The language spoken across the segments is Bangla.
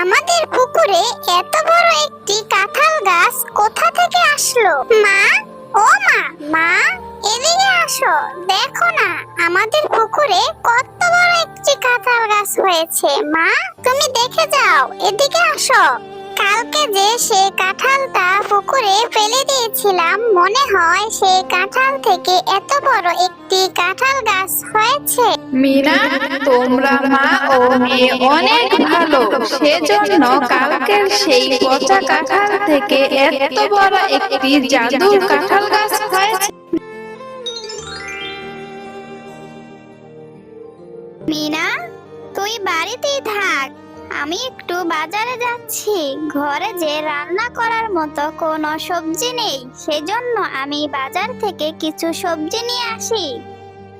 আমাদের পুকুরে এত বড় একটি কাঁঠাল গাছ কোথা থেকে আসলো? মা? ও মা! মা, এদিকে আসো। দেখো না, আমাদের পুকুরে কত বড় একটি কাঁঠাল গাছ হয়েছে। মা, তুমি দেখে যাও, এদিকে আসো। কালকে যে সে কাঁঠালটা পুকুরে ফেলে দিয়েছিলাম, মনে হয় সেই কাঁঠাল থেকে এত বড় একটি কাঁঠাল গাছ হয়েছে। মিনা তোমরা মা ও মেয়ে অনেক ভালো। সেজন্য কালকের সেই পচা কাঁঠাল থেকে এত বড় একটি জাদুর কাঁঠাল গাছ হয়েছে। মিনা তুই বাড়িতেই থাক। আমি একটু বাজারে যাচ্ছি। ঘরে যে রান্না করার মতো কোনো সবজি নেই, সেজন্য আমি বাজার থেকে কিছু সবজি নিয়ে আসি।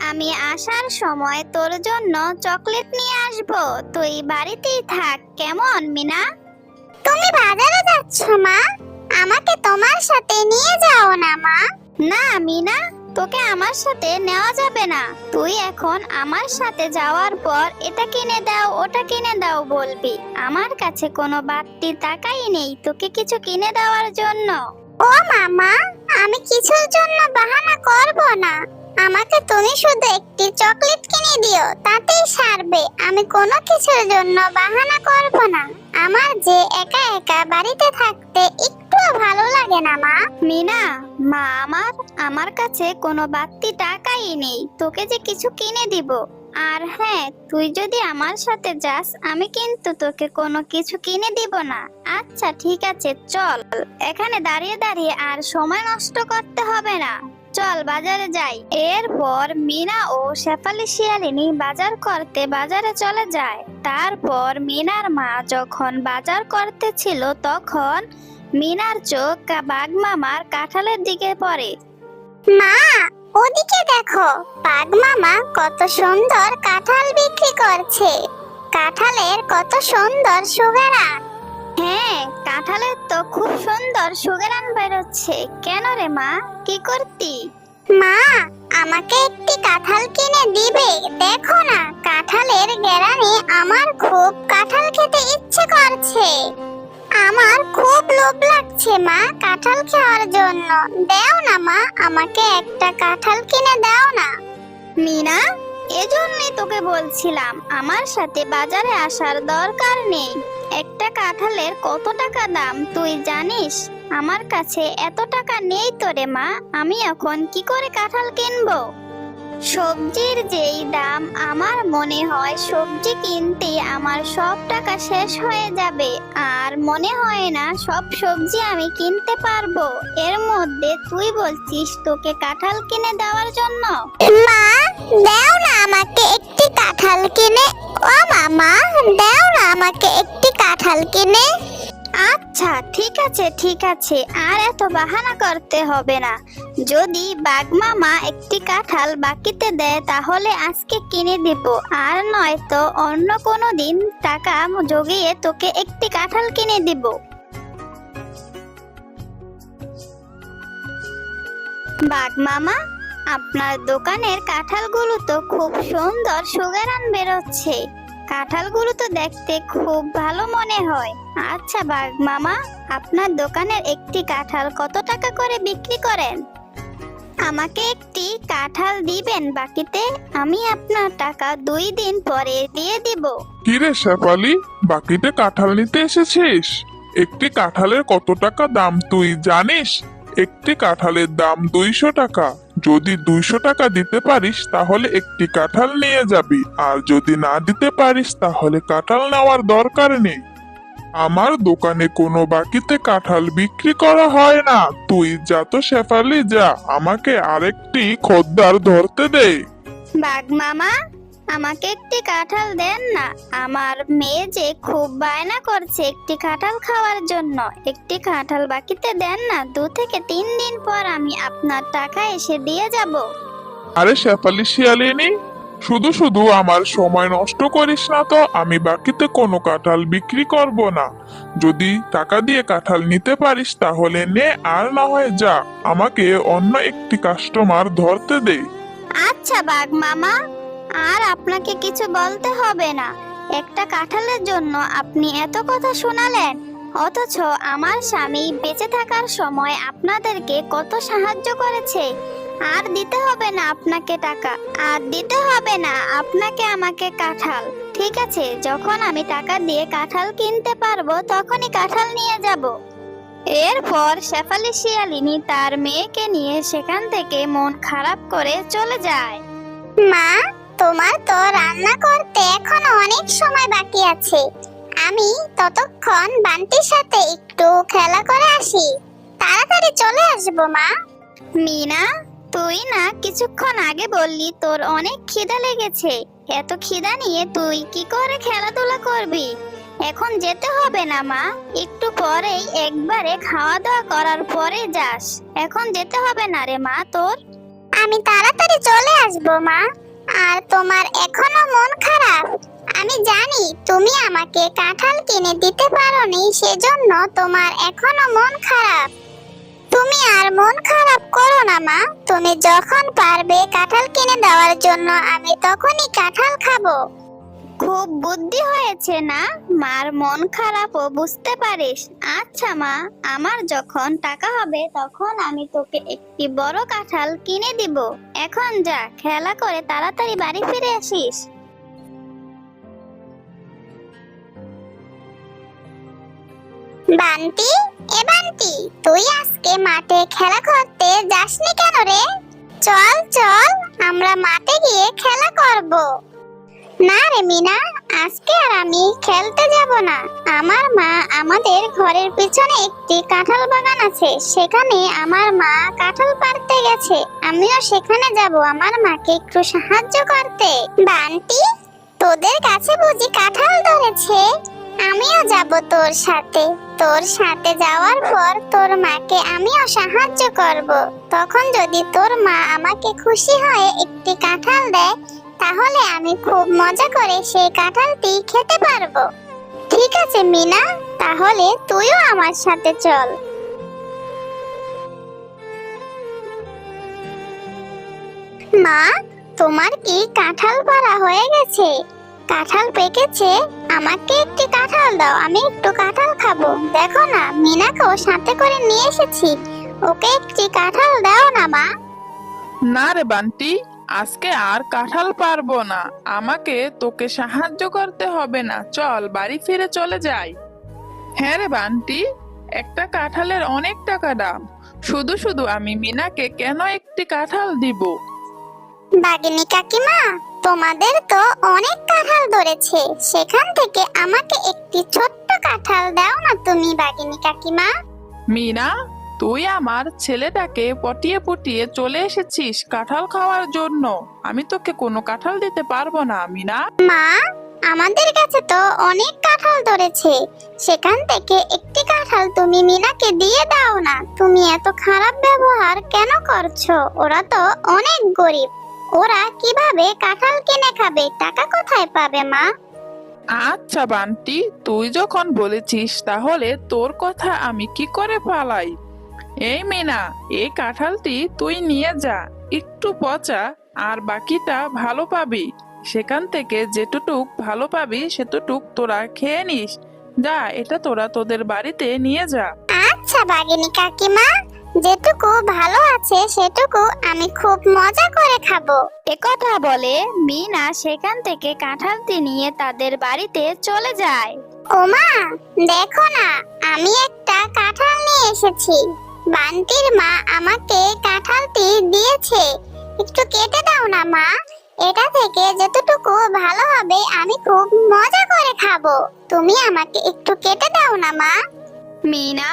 আমি আসার সময় তোর জন্য চকলেট নিয়ে আসব। তুই বাড়িতেই থাক। কেমন মিনা? তুমি বাজারে যাচ্ছ মা? আমাকে তোমার সাথে নিয়ে যাও না মা। না মিনা তোকে আমার সাথে নেওয়া যাবে না। তুই এখন আমার সাথে যাওয়ার পর এটা কিনে দাও ওটা কিনে দাও বলবি। আমার কাছে কোনো বাড়তি টাকাই নেই তোকে কিছু কিনে দেওয়ার জন্য। ও মামা আমি কিছুর জন্য বাহানা করব না। আমাকে তুমি শুধু একটি চকলেট কিনে দিও, তাতেই সারবে। আমি কোনো কিছুর জন্য বাহানা করব না। আমার যে একা একা বাড়িতে থাকতে একটুও ভালো লাগে না, মা। মিনা, মা, আমার আমার কাছে কোনো বাড়তি টাকাই নেই। তোকে যে কিছু কিনে দিব। আর হ্যাঁ তুই যদি আমার সাথে যাস, আমি কিন্তু তোকে কোনো কিছু কিনে দিব না। আচ্ছা ঠিক আছে, চল। এখানে দাঁড়িয়ে দাঁড়িয়ে আর সময় নষ্ট করতে হবে না। চল বাজারে যাই। এরপর মিনা ও শেফালি শিয়ালিনী বাজার করতে বাজারে চলে যায়। তারপর মিনার মা যখন বাজার করতে ছিল তখন মিনার চোখ বাঘ মামার কাঁঠালের দিকে পড়ে। মা, ওদিকে দেখো বাঘ মামা কত সুন্দর কাঁঠাল বিক্রি করছে। কাঁঠালের কত সুন্দর সুগারান হ্যাঁ কাঁঠালের তো খুব সুন্দর সুগারান বেরোচ্ছে। কেন রে মা? কি করতি? মা আমাকে একটি কাঁঠাল কিনে দিবে। দেখো না কাঁঠালের গেরানে আমার খুব কাঁঠাল খেতে ইচ্ছে করছে। আমার খুব লোভ লাগছে মা কাঁঠাল খাওয়ার জন্য। দাও না মা আমাকে একটা কাঁঠাল কিনে দাও না। মিনা এজন্যই তোকে বলছিলাম আমার সাথে বাজারে আসার দরকার নেই। একটা কাঁঠালের কত টাকা দাম? তুই জানিস? আমার কাছে এত টাকা নেই তো রে মা। আমি এখন কি করে কাঁঠাল কিনবো? সবজির যেই দাম, আমার মনে হয় সবজি কিনতে আমার সব টাকা শেষ হয়ে যাবে। আর মনে হয় না সব সবজি আমি কিনতে পারব। এর মধ্যে তুই বলছিস তোকে কাঁঠাল কিনে দেওয়ার জন্য? মা, দাও না আমাকে কাঁঠাল কিনে? ও মামা, দাও না আমাকে একটি কাঁঠাল কিনে। আচ্ছা ঠিক আছে ঠিক আছে। আর এত বাহানা করতে হবে না। যদি বাগমামা একটি কাঁঠাল বাকিতে দেয়, তাহলে আজকে কিনে দেব। আর নয়তো অন্য কোনো দিন টাকা জগিয়ে তোকে একটি কাঁঠাল কিনে দেব। বাগমামা আপনার দোকানের কাঁঠালগুলো তো খুব সুন্দর সুগারান বেরোচ্ছে। কাঁঠালগুলো তো দেখতে খুব ভালো মনে হয়। আচ্ছা বাঘ মামা, আপনার দোকানের একটি কাঁঠাল কত টাকা করে বিক্রি করেন? আমাকে একটি কাঁঠাল দিবেন বাকিতে, আমি আপনার টাকা দুই দিন পরে দিয়ে দিব। কিরে শেফালি, বাকিতে কাঁঠাল নিতে এসেছিস? একটি কাঁঠালের কত টাকা দাম তুই জানিস? একটি কাঁঠালের দাম দুইশো টাকা। যদি দুইশো টাকা দিতে পারিস, তাহলে একটি কাঁঠাল নিয়ে যাবি। আর যদি না দিতে পারিস, তাহলে কাঁঠাল নেওয়ার দরকার নেই। আমার দোকানে কোনো বাকিতে কাঁঠাল বিক্রি করা হয় না। তুই যা তো শেফালি, যা, আমাকে আরেকটি খদ্দার ধরতে দে। বাঘ মামা আমাকে একটি কাঁঠাল দেন না। আমার মেয়ে যে খুব বায়না করছে একটি কাঁঠাল খাওয়ার জন্য। একটি কাঁঠাল বাকিতে দেন না। দু থেকে তিন দিন পর আমি আপনার টাকা এসে দিয়ে যাব। আরে শেফালি শিয়ালিনী শুধু শুধু আমার সময় নষ্ট করিস না তো আমি বাকিতে কোনো কাঁঠাল বিক্রি করব না। যদি টাকা দিয়ে কাঁঠাল নিতে পারিস তাহলে নে আর না হয় যা। আমাকে অন্য একটি কাস্টমার ধরতে দে। আচ্ছা বাঘ মামা আর আপনাকে কিছু বলতে হবে না। একটা কাঁঠালের জন্য আপনি এত কথা শোনালেন, অথচ আমার স্বামী বেঁচে থাকার সময় আপনাদেরকে কত সাহায্য করেছে। আর দিতে হবে না আপনাকে টাকা, আর দিতে হবে না আপনাকে আমাকে কাঁঠাল। ঠিক আছে, যখন আমি টাকা দিয়ে কাঁঠাল কিনতে পারব, তখনই কাঁঠাল নিয়ে যাব। এরপর শেফালি শিয়ালিনী তার মেয়েকে নিয়ে সেখান থেকে মন খারাপ করে চলে যায়। মা তোমার তো রান্না করতে এখনও অনেক সময় বাকি আছে। আমি ততক্ষণ বান্টির সাথে একটু খেলা করে আসি। তাড়াতাড়ি চলে আসব মা। মিনা তুই না কিছুক্ষণ আগে বললি তোর অনেক খিদা লেগেছে। এত খিদা নিয়ে তুই কি করে খেলাধুলা করবি? এখন যেতে হবে না মা। একটু পরেই একবারে খাওয়া দাওয়া করার পরে যাস। এখন যেতে হবে না রে মা তোর। আমি তাড়াতাড়ি চলে আসব মা। আর তোমার এখনও মন খারাপ? আমি জানি তুমি আমাকে কাঁঠাল কিনে দিতে পারোনি, সেজন্য তোমার এখনও মন খারাপ। তুমি আর মন খারাপ করো না, মা। তুমি যখন পারবে কাঁঠাল কিনে দেওয়ার জন্য, আমি তখনই কাঁঠাল খাব। খুব বুদ্ধি হয়েছে না? মার মন খারাপও বুঝতে পারিস। আচ্ছা মা, আমার যখন টাকা হবে, তখন আমি তোকে একটি বড় কাঁঠাল কিনে দিব। এখন যা, খেলা করে তাড়াতাড়ি বাড়ি ফিরে আসিস। বান্টি, এ বান্টি, তুই আজকে মাঠে খেলা করতে যাসনি কেন রে? চল চল, আমরা মাঠে গিয়ে খেলা করব। না রে মিনা, আজকে আর আমি খেলতে যাব না। আমার মা আমাদের ঘরের পিছনে একটি কাঁঠাল বাগান আছে। সেখানে আমার মা কাঁঠাল পাড়তে গেছে। আমিও সেখানে যাব। আমার মাকে একটু সাহায্য করতে। বান্টি, তোদের কাছে বুঝি কাঁঠাল ধরেছে? আমিও যাব তোর সাথে। তোর সাথে যাওয়ার পর তোর মাকে আমিও সাহায্য করব। তখন যদি তোর মা আমাকে খুশি হয়ে একটি কাঁঠাল দেয় তাহলে আমি খুব মজা করে সেই কাঁঠালটি খেতে পারব। ঠিক আছে, মিনা। তাহলে তুইও আমার সাথে চল। মা, তোমার কি কাঁঠাল পাড়া হয়ে গেছে? কাঁঠাল পেকেছে? আমাকে একটি কাঁঠাল দাও, আমি একটু কাঁঠাল খাব। দেখো না, মিনাকেও সাথে করে নিয়ে এসেছি। ওকে একটি কাঁঠাল দাও না, মা। না রে বান্টি আজকে আর কাঁঠাল পারব না। আমাকে তোকে সাহায্য করতে হবে না। চল বাড়ি ফিরে চলে যাই। হ্যাঁ রে বান্টি একটা কাঁঠালের অনেক টাকা দাম। শুধু শুধু আমি মিনাকে কেন একটি কাঁঠাল দিব? বাগিনী কাকিমা তোমাদের তো অনেক কাঁঠাল ধরেছে। সেখান থেকে আমাকে একটি ছোট্ট কাঁঠাল দাও না তুমি বাগিনী কাকিমা। মিনা তুই আমার ছেলেটাকে পটিয়ে পটিয়ে চলে এসেছিস কাঁঠাল খাওয়ার জন্য। আমি তোকে কোনো কাঁঠাল দিতে পারব না মিনা। মা আমাদের কাছে তো অনেক কাঁঠাল ধরেছে। সেখান থেকে একটি কাঁঠাল তুমি মিনাকে দিয়ে দাও না। তুমি এত খারাপ ব্যবহার কেন করছ? ওরা তো অনেক গরিব। ওরা কীভাবে কাঁঠাল কিনে খাবে? টাকা কোথায় পাবে মা? আচ্ছা বান্টি তুই যখন বলেছিস তাহলে তোর কথা আমি কি করে পালাই? এই মিনা এই কাঁঠালটি তুই নিয়ে যা একটু পচা আর বাকিটা ভালো পাবি। সেখান থেকে যেটুটুক ভালো পাবি সেটুটুক তোরা খেয়ে নিস। যা এটা তোরা তোদের বাড়িতে নিয়ে যা। আচ্ছা বাগিনী কাকিমা যেটুকু ভালো আছে সেটুকু আমি খুব মজা করে খাব। একথা বলে মিনা সেখান থেকে কাঁঠালটি নিয়ে তাদের বাড়িতে চলে যায়। ওমা দেখো না আমি একটা কাঁঠাল নিয়ে এসেছি। বান্টির মা আমাকে কাঁঠালটি দিয়েছে। একটু কেটে দাও না, মা। এটা থেকে যতটুকু ভালো হবে, আমি খুব মজা করে খাব। তুমি আমাকে একটু কেটে দাও না, মা। মিনা,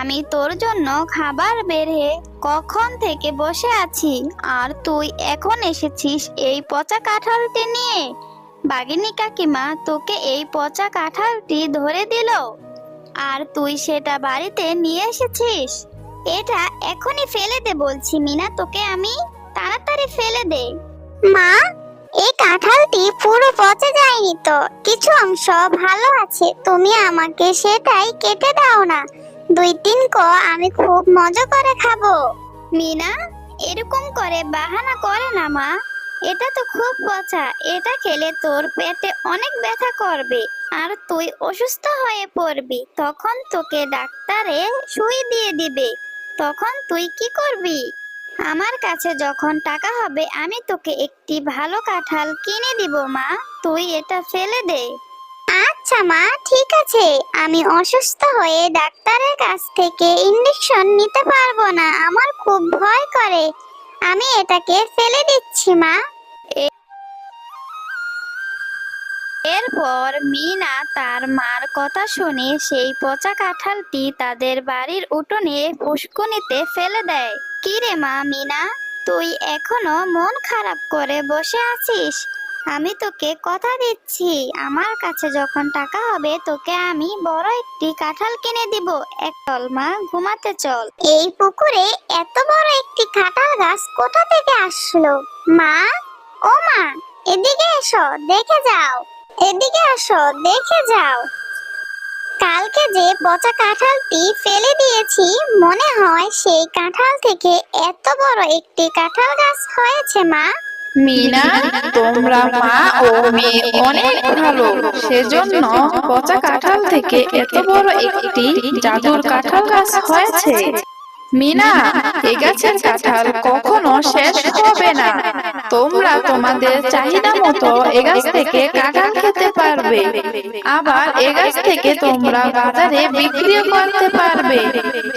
আমি তোর জন্য খাবার বেড়ে কখন থেকে বসে আছি? আর তুই এখন এসেছিস এই পচা কাঁঠালটি নিয়ে? বাগিনী কাকিমা তোকে এই পচা কাঁঠালটি ধরে দিল। আর তুই সেটা বাড়িতে নিয়ে এসেছিস? এটা এখনই ফেলে দে বলছি মিনা তোকে আমি তাড়াতাড়ি ফেলে দে মা এই কাঁঠালটি পুরো পচে যায়নি তো। কিছু অংশ ভালো আছে তুমি আমাকে সেটাই কেটে দাও না। দুই তিন ক আমি খুব মজা করে খাব। মিনা এরকম করে বাহানা করে না মা। এটা তো খুব পচা। এটা খেলে তোর পেটে অনেক ব্যথা করবে আর তুই অসুস্থ হয়ে পড়বি। তখন তোকে ডাক্তারে সুই দিয়ে দিবে। তখন তুই কি করবি? আমার কাছে যখন টাকা হবে, আমি তোকে একটি ভালো কাঁঠাল কিনে দিব, মা। তুই এটা ফেলে দে। আচ্ছা মা, ঠিক আছে। আমি অসুস্থ হয়ে ডাক্তারের কাছ থেকে ইঞ্জেকশন নিতে পারব না। আমার খুব ভয় করে। আমি এটাকে ফেলে দিচ্ছি, মা। এরপর মিনা তার মার কথা শুনে সেই পচা কাঁঠালটি তাদের বাড়ির উঠোনে পুষ্কুনিতে ফেলে দেয়। কিরে মা মিনা, তুই এখনও মন খারাপ করে বসে আছিস? আমি তোকে কথা দিচ্ছি। আমার কাছে যখন টাকা হবে, তোকে আমি বড় একটি কাঁঠাল কিনে দিব। এক মা, ঘুমাতে চল। এই পুকুরে এত বড় একটি কাঁঠাল গাছ কোথা থেকে আসলো? মা, ও মা, এদিকে এসো, দেখে যাও। এদিকে আসো, দেখে যাও। কালকে যে পচা কাঁঠালটি ফেলে দিয়েছি, মনে হয় সেই কাঁঠাল থেকে এত বড় একটি কাঁঠাল গাছ হয়েছে, মা। মিনা, তোমরা মা ও মেয়ে অনেক ভালো। সেজন্য পচা কাঁঠাল থেকে এত বড় একটি জাদুর কাঁঠাল গাছ হয়েছে। মিনা এ গাছের কাঁঠাল কখনো শেষ হবে না। তোমরা তোমাদের চাহিদা মতো এ গাছ থেকে কাঁঠাল খেতে পারবে। আবার এ গাছ থেকে তোমরা বাজারে বিক্রিও করতে পারবে।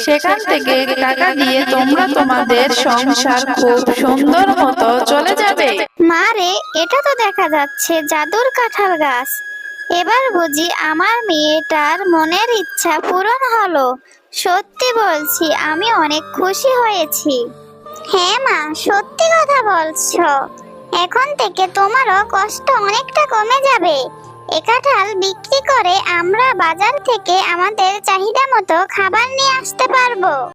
সেখান থেকে টাকা দিয়ে তোমরা তোমাদের সংসার খুব সুন্দর মতো চলে যাবে। মা রে এটা তো দেখা যাচ্ছে জাদুর কাঁঠাল গাছ। এবার বুঝি আমার মেয়েটার মনের ইচ্ছা পূরণ হলো। সত্যি বলছি, আমি অনেক খুশি হয়েছি। হ্যাঁ মা, সত্যি কথা বলছো। এখন থেকে তোমারও কষ্ট অনেকটা কমে যাবে। এ কাঁঠাল বিক্রি করে আমরা বাজার থেকে আমাদের চাহিদা মতো খাবার নিয়ে আসতে পারব।